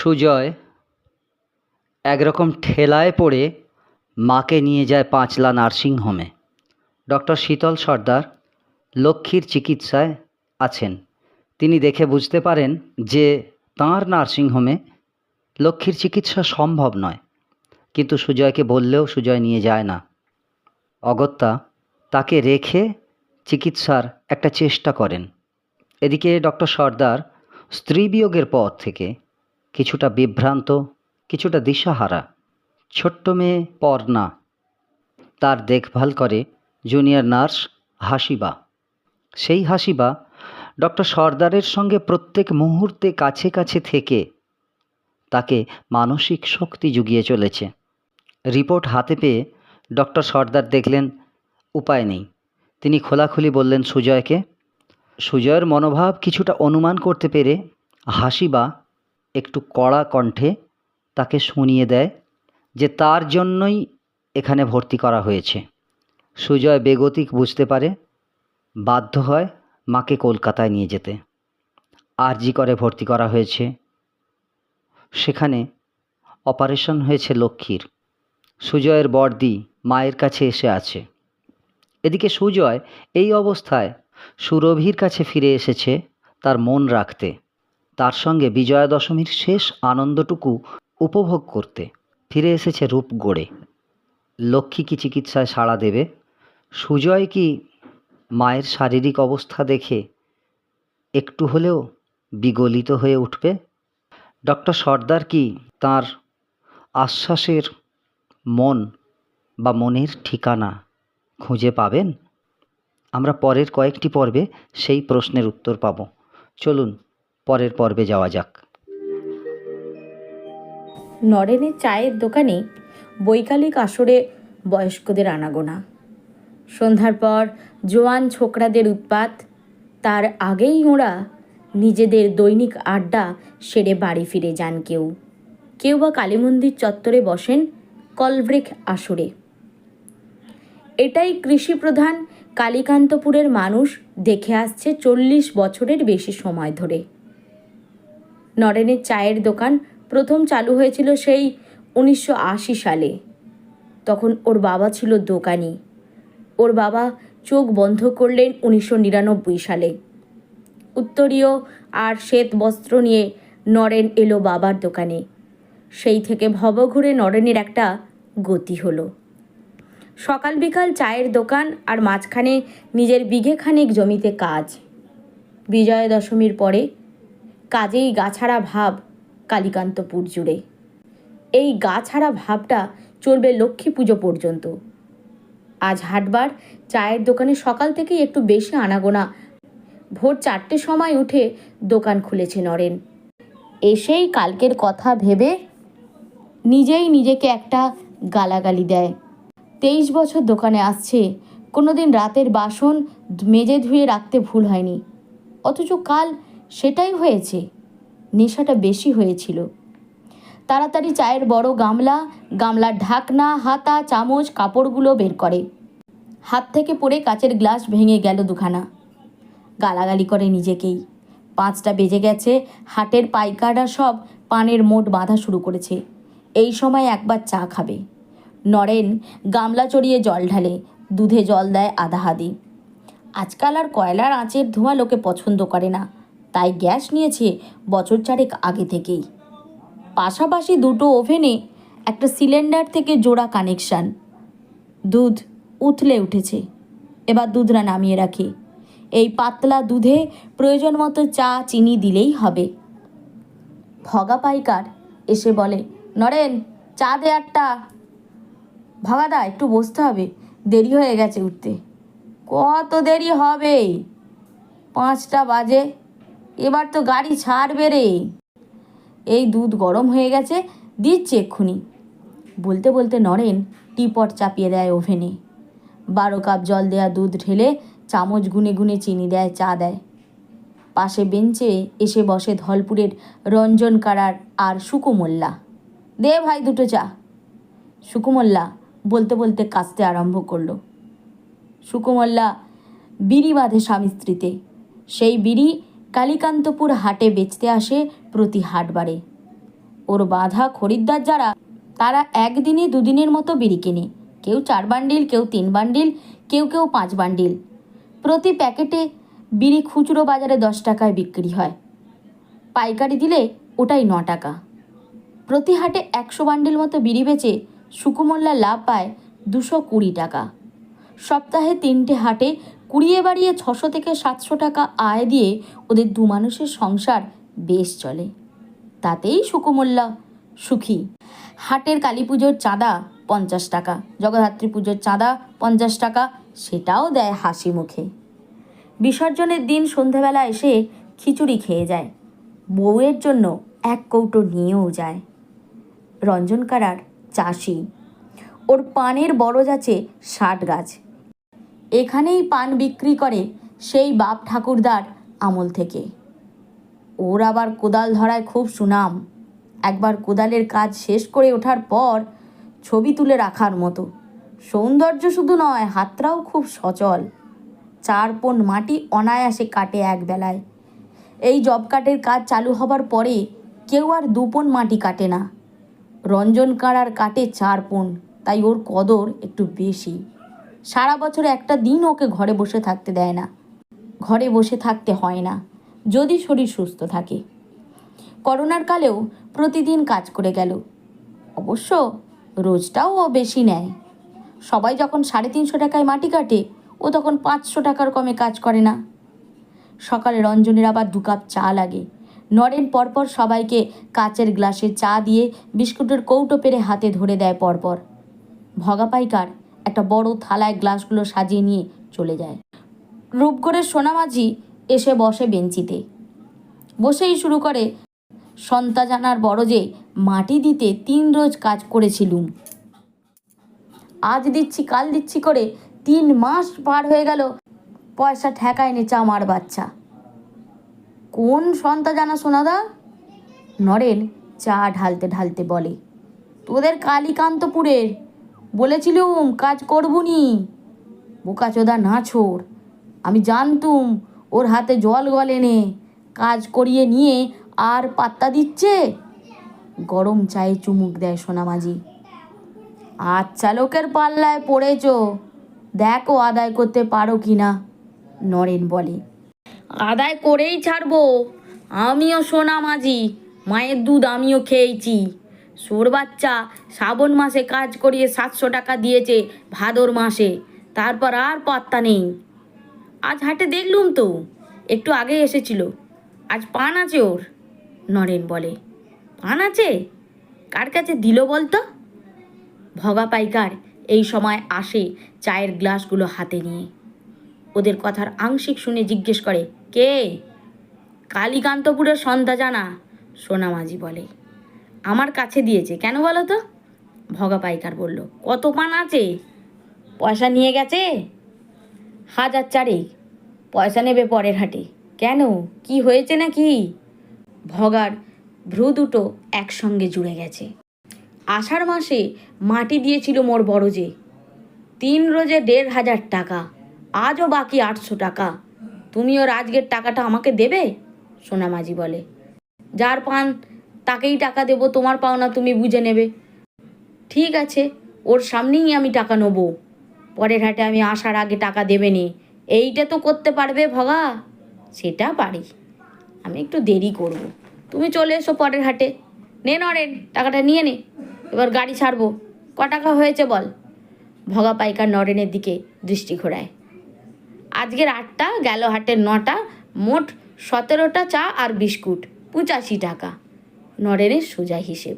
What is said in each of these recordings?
সুজয় একরকম ঠেলায় পড়ে মাকে নিয়ে যায় পাঁচলা নার্সিংহোমে। ডক্টর শীতল সর্দার লক্ষ্মীর চিকিৎসায় আছেন। তিনি দেখে বুঝতে পারেন যে তাঁর নার্সিংহোমে লক্ষ্মীর চিকিৎসা সম্ভব নয়। কিন্তু সুজয়কে বললেও সুজয় নিয়ে যায় না। অগত্যা তাকে রেখে চিকিৎসার একটা চেষ্টা করেন। এদিকে ডক্টর সর্দার স্ত্রী বিয়োগের পর থেকে কিছুটা বিভ্রান্ত, কিছুটা দিশাহারা। ছোট্ট মেয়ে পর্ণা। তার দেখভাল করে জুনিয়র নার্স হাসিবা। সেই হাসিবা ডক্টর সর্দারের সঙ্গে প্রত্যেক মুহূর্তে কাছে কাছে থেকে তাকে মানসিক শক্তি জুগিয়ে চলেছে। রিপোর্ট হাতে পেয়ে ডক্টর সর্দার দেখলেন, উপায় নেই। তিনি খোলাখুলি বললেন, সুজয়কে। সুজয়ের মনোভাব কিছুটা অনুমান করতে পেরে হাসিবা একটু কড়া কণ্ঠে তাকে শুনিয়ে দেয় যে তার জন্যই এখানে ভর্তি করা হয়েছে। সুজয় বেগতিক বুঝতে পারে, বাধ্য হয় মাকে কলকাতায় নিয়ে যেতে। আরজি করে ভর্তি করা হয়েছে। সেখানে অপারেশন হয়েছে লক্ষ্মীর। সুজয়ের বর্দি মায়ের কাছে এসে আছে। এদিকে সুজয় এই অবস্থায় সুরভির কাছে ফিরে এসেছে তার মন রাখতে। তার সঙ্গে বিজয়া দশমীর শেষ আনন্দটুকু উপভোগ করতে ফিরে এসেছে রূপ গড়ে লক্ষ্মী কি চিকিৎসায় সাড়া দেবে? সুজয় কি মায়ের শারীরিক অবস্থা দেখে একটু হলেও বিগলিত হয়ে উঠবে? ডক্টর সর্দার কি তার আশ্বাসের মন বা মনের ঠিকানা খুঁজে পাবেন? আমরা পরের কয়েকটি পর্বে সেই প্রশ্নের উত্তর পাব। চলুন পরের পর্বে যাওয়া যাক। নরেনের চায়ের দোকানে বৈকালিক আসরে বয়স্কদের আনাগোনা। সন্ধ্যার পর জোয়ান ছোকরাদের উৎপাত, তার আগেই ওরা নিজেদের দৈনিক আড্ডা সেরে বাড়ি ফিরে যান কেউ। কেউ বা কালী মন্দির চত্বরে বসেন কলব্রেক আসরে। এটাই কৃষিপ্রধান কালীকান্তপুরের মানুষ দেখে আসছে চল্লিশ বছরের বেশি সময় ধরে। নরেনের চায়ের দোকান প্রথম চালু হয়েছিল সেই উনিশশো আশি সালে। তখন ওর বাবা ছিল দোকানি। ওর বাবা চোখ বন্ধ করলেন উনিশশো নিরানব্বই সালে। উত্তরীয় আর শ্বেত বস্ত্র নিয়ে নরেন এলো বাবার দোকানে। সেই থেকে ভবঘুরে নরেনের একটা গতি হলো। সকাল বিকাল চায়ের দোকান আর মাঝখানে নিজের বিঘেখানেক জমিতে কাজ। বিজয়া দশমীর পরে কাজেই গাছাড়া ভাব কালীকান্তপুর জুড়ে। এই গাছাড়া ভাবটা চলবে লক্ষ্মী পুজো পর্যন্ত। আজ হাটবার চায়ের দোকানে সকাল থেকেই একটু বেশি আনাগোনা। ভোর চারটের সময় উঠে দোকান খুলেছে নরেন। এসেই কালকের কথা ভেবে নিজেই নিজেকে একটা গালাগালি দেয়। তেইশ বছর দোকানে আসছে, কোনোদিন রাতের বাসন মেজে ধুয়ে রাখতে ভুল হয়নি। অথচ কাল সেটাই হয়েছে। নেশাটা বেশি হয়েছিল। তাড়াতাড়ি চায়ের বড় গামলা, গামলার ঢাকনা, হাতা, চামচ, কাপড়গুলো বের করে। হাত থেকে পড়ে কাচের গ্লাস ভেঙে গেল দুখানা। গালাগালি করে নিজেকেই। পাঁচটা বেজে গেছে, হাটের পাইকাররা সব পানের মোট বাঁধা শুরু করেছে। এই সময় একবার চা খাবে। নরেন গামলা চড়িয়ে জল ঢালে, দুধে জল দেয় আধা হাদি। আজকাল আর কয়লার আঁচের ধোঁয়া লোকে পছন্দ করে না। তাই গ্যাস নিয়েছে বছর চারেক আগে থেকেই। পাশাপাশি দুটো ওভেনে একটা সিলিন্ডার থেকে জোড়া কানেকশান। দুধ উথলে উঠেছে। এবার দুধটা নামিয়ে রাখে। এই পাতলা দুধে প্রয়োজন মতো চা, চিনি দিলেই হবে। ভগা পাইকার এসে বলে, নরেন, চা দে একটা। ভগাদা একটু বসতে হবে। দেরি হয়ে গেছে উঠতে। কত দেরি হবে পাঁচটা বাজে। এবার তো গাড়ি ছাড়বে রে। এই দুধ গরম হয়ে গেছে, দিচ্ছে এক্ষুনি। বলতে বলতে নরেন টিপট চাপিয়ে দেয় ওভেনে। বারো কাপ জল দেয়া দুধ ঢেলে চামচ গুনে গুনে চিনি দেয়, চা দেয়। পাশে বেঞ্চে এসে বসে ধলপুরের রঞ্জন কারার আর সুকুমোল্লা। দে ভাই দুটো চা। সুকুমোল্লা বলতে বলতে কাঁচতে আরম্ভ করল। সুকুমোল্লা বিড়ি বাঁধে স্বামী স্ত্রীতে। সেই বিড়ি কালীকান্তপুর হাটে বেচতে আসে প্রতি হাটবারে। ওর বাঁধা খরিদ্দার যারা, তারা একদিনে দুদিনের মতো বিড়ি কেনে। কেউ চার বান্ডিল, কেউ তিন বান্ডিল, কেউ কেউ পাঁচ বান্ডিল। প্রতি প্যাকেটে বিড়ি খুচরো বাজারে দশ টাকায় বিক্রি হয়। পাইকারি দিলে ওটাই ন টাকা। প্রতি হাটে একশো বান্ডিল মতো বিড়ি বেচে সুকুমল্লা লাভ পায় দুশো কুড়ি টাকা। সপ্তাহে তিনটে হাটে কুড়িয়ে বাড়িয়ে ছশো থেকে সাতশো টাকা আয় দিয়ে ওদের দু মানুষের সংসার বেশ চলে। তাতেই সুকুমল্লা সুখী। হাটের কালী পুজোর চাঁদা পঞ্চাশ টাকা, জগদ্ধাত্রী পুজোর চাঁদা পঞ্চাশ টাকা, সেটাও দেয় হাসি মুখে। বিসর্জনের দিন সন্ধেবেলা এসে খিচুড়ি খেয়ে যায়। বউয়ের জন্য এক কৌটো নিয়েও যায়। রঞ্জনকারার চাষি। ওর পানের বড় আছে ষাট গাছ। এখানেই পান বিক্রি করে সেই বাপ ঠাকুরদার আমল থেকে। ওর আবার কোদাল ধরায় খুব সুনাম। একবার কোদালের কাজ শেষ করে ওঠার পর ছবি তুলে রাখার মতো। সৌন্দর্য শুধু নয় হাতটাও খুব সচল। চার পণ মাটি অনায়াসে কাটে এক বেলায়। এই জব কাটের কাজ চালু হবার পরে কেউ আর দুপন মাটি কাটে না। রঞ্জন কাঁড়ার কাটে চার পণ তাই ওর কদর একটু বেশি। সারা বছর একটা দিন ওকে ঘরে বসে থাকতে দেয় না। ঘরে বসে থাকতে হয় না, যদি শরীর সুস্থ থাকে। করোনার কালেও প্রতিদিন কাজ করে গেল। অবশ্য রোজটাও ও বেশি নেয়। সবাই যখন সাড়ে তিনশো টাকায় মাটি কাটে, ও তখন পাঁচশো টাকার কমে কাজ করে না। সকালে রঞ্জনের আবার দু কাপ চা লাগে। নরেন পরপর সবাইকে কাচের গ্লাসে চা দিয়ে বিস্কুটের কৌটো পেরে হাতে ধরে দেয় পরপর। ভগা পাইকার একটা বড় থালায় গ্লাসগুলো সাজিয়ে নিয়ে চলে যায়। রূপগড়ের সোনামাঝি এসে বসে বেঞ্চিতে। বসেই শুরু করে, সন্তা জানার বড় যে মাটি দিতে তিন রোজ কাজ করেছিলুম। আজ দিচ্ছি, কাল দিচ্ছি করে তিন মাস পার হয়ে গেল, পয়সা ঠেকায় নে চামার বাচ্চা। কোন সন্তা জানা সোনাদা? নরেন চা ঢালতে ঢালতে বলে, তোদের কালীকান্তপুরের বলেছিলুম, কাজ করবুনি। বোকাচোদা নাছোর আমি জানতুম ওর হাতে জল গলে নে, কাজ করিয়ে নিয়ে আর পাত্তা দিচ্ছে? গরম চায়ে চুমুক দেয় সোনামাঝি আচ্ছা লোকের পাল্লায় পড়েছ, দেখো আদায় করতে পারো কি না, নরেন বলে। আদায় করেই ছাড়বো, আমিও সোনা মাঝি মায়ের দুধ আমিও খেয়েছি। সোর বাচ্চা শ্রাবণ মাসে কাজ করিয়ে সাতশো টাকা দিয়েছে ভাদর মাসে। তারপর আর পাত্তা নেই। আজ হাটে দেখলুম তো, একটু আগে এসেছিল। আজ পান আছে ওর, নরেন বলে। পান আছে? কার কাছে দিল বলতো? ভগা পাইকার এই সময় আসে চায়ের গ্লাসগুলো হাতে নিয়ে। ওদের কথার আংশিক শুনে জিজ্ঞেস করে, কে? কালীকান্তপুরের সন্ধ্যা জানা সোনামাঝি বলে। আমার কাছে দিয়েছে। কেন বলো তো? ভগা পাইকার বলল, কত পান আছে? পয়সা নিয়ে গেছে? হাজার চারেক। পয়সা নেবে পরের হাটে। কেন? কি হয়েছে নাকি? ভগার ভ্রু দুটো একসঙ্গে জুড়ে গেছে। আষাঢ় মাসে মাটি দিয়েছিল মোর বড় যে। তিন রোজে দেড় হাজার টাকা। আজও বাকি আটশো টাকা। তুমি ওর আজকের টাকাটা আমাকে দেবে? সোনামাঝি বলে। যার পান তাকেই টাকা দেবো, তোমার পাওনা তুমি বুঝে নেবে। ঠিক আছে, ওর সামনেই আমি টাকা নেব। পরের হাটে আমি আসার আগে টাকা দেবে নি। এইটা তো করতে পারবে ভগা। সেটা পারি। আমি একটু দেরি করব। তুমি চলে এসো পরের হাটে। নে নরেন, টাকাটা নিয়ে নে। এবার গাড়ি ছাড়বো। ক টাকা হয়েছে বল? ভগা পাইকার নরেনের দিকে দৃষ্টি ঘোরায়। আজকের আটটা, গেল হাটের নটা, মোট সতেরোটা চা আর বিস্কুট। পঁচাশি টাকা। নরেনের সোজা হিসেব।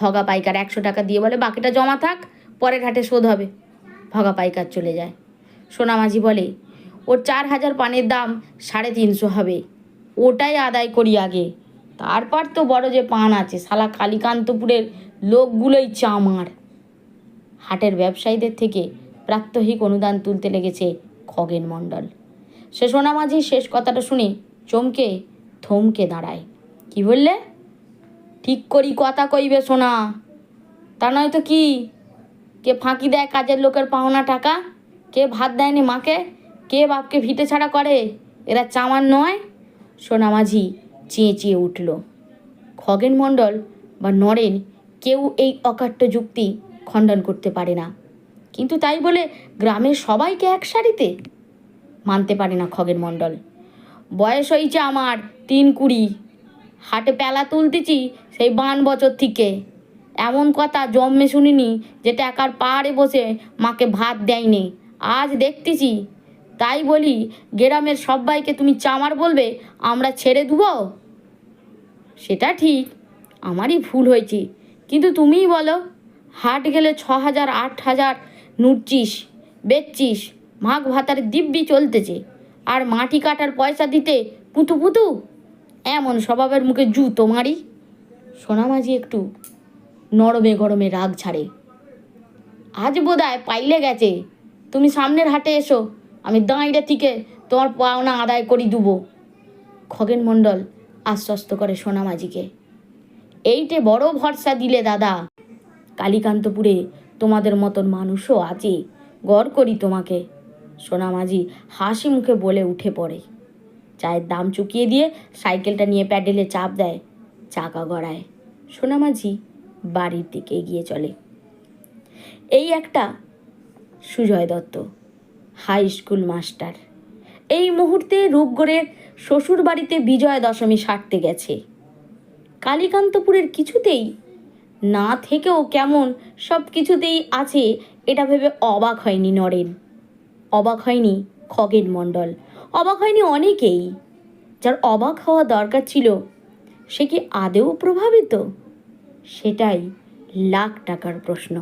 ভগা পাইকার একশো টাকা দিয়ে বলে, বাকিটা জমা থাক, পরের হাটে শোধ হবে। ভগা পাইকার চলে যায়। সোনামাঝি বলে, ওর চার হাজার পানের দাম সাড়ে তিনশো হবে। ওটাই আদায় করি আগে। তারপর তো বড় যে পান আছে, শালা কালীকান্তপুরের লোকগুলোই চামার। হাটের ব্যবসায়ীদের থেকে প্রাত্যহিক অনুদান তুলতে লেগেছে খগেন মণ্ডল। সে সোনামাঝির শেষ কথাটা শুনে চমকে থমকে দাঁড়ায়। কি বললে? ঠিক করি, কথা কইবে সোনা। তা নয় তো কি? কে ফাঁকি দেয় কাজের লোকের পাওনা টাকা? কে ভাত দেয়নি মাকে? কে বাপকে ভিটে ছাড়া করে? এরা চামার নয়? সোনা সোনামাঝি চেঁচিয়ে উঠল। খগেন মণ্ডল বা নরেন কেউ এই অকাট্য যুক্তি খণ্ডন করতে পারে না। কিন্তু তাই বলে গ্রামের সবাইকে এক সারিতে? মানতে পারে না খগেন মণ্ডল। বয়স হয়েছে আমার তিন কুড়ি। হাটে পেলা তুলতেছি সেই বান বছর থেকে। এমন কথা জন্মে শুনিনি যে টাকার পাহাড়ে বসে মাকে ভাত দেয়নি। আজ দেখতেছি। তাই বলি, গ্রামের সবাইকে তুমি চামার বলবে, আমরা ছেড়ে দেবো? সেটা ঠিক, আমারই ভুল হয়েছে। কিন্তু তুমিই বলো, হাট গেলে ছ হাজার আট হাজার নুটছিস, বেচছিস, মাঘ ভাতার দিব্যি চলতেছে। আর মাটি কাটার পয়সা দিতে পুতু পুতু? এমন স্বভাবের মুখে জুতো মারি। সোনামাঝি একটু নরমে গরমে রাগ ছাড়ে আজ বোধহয় পাইলে গেছে। তুমি সামনের হাটে এসো। আমি দাঁড়িয়ে থেকে তোমার পাওনা আদায় করি দেবো। খগেন মণ্ডল আশ্বস্ত করে সোনামাঝিকে। এইটে বড় ভরসা দিলে দাদা। কালীকান্তপুরে তোমাদের মতন মানুষও আছে। গড় করি তোমাকে। সোনামাঝি হাসি মুখে বলে উঠে পড়ে। চায়ের দাম চুকিয়ে দিয়ে সাইকেলটা নিয়ে প্যাডেলে চাপ দেয়। চাকা গড়ায়। সোনামাঝি বাড়ির দিকে এগিয়ে চলে। এই একটা Sujoy Dutta high school master এই মুহূর্তে রূপগড়ের শ্বশুর বাড়িতে বিজয়া দশমী সারতে গেছে। কালীকান্তপুরের কিছুতেই না থেকেও কেমন সব কিছুতেই আছে এটা ভেবে অবাক হয়নি নরেন। অবাক হয়নি খগেন মণ্ডল। অবাক হয়নি অনেকেই। যার অবাক হওয়া দরকার ছিল সে কি আদেও প্রভাবিত? সেটাই লাখ টাকার প্রশ্ন।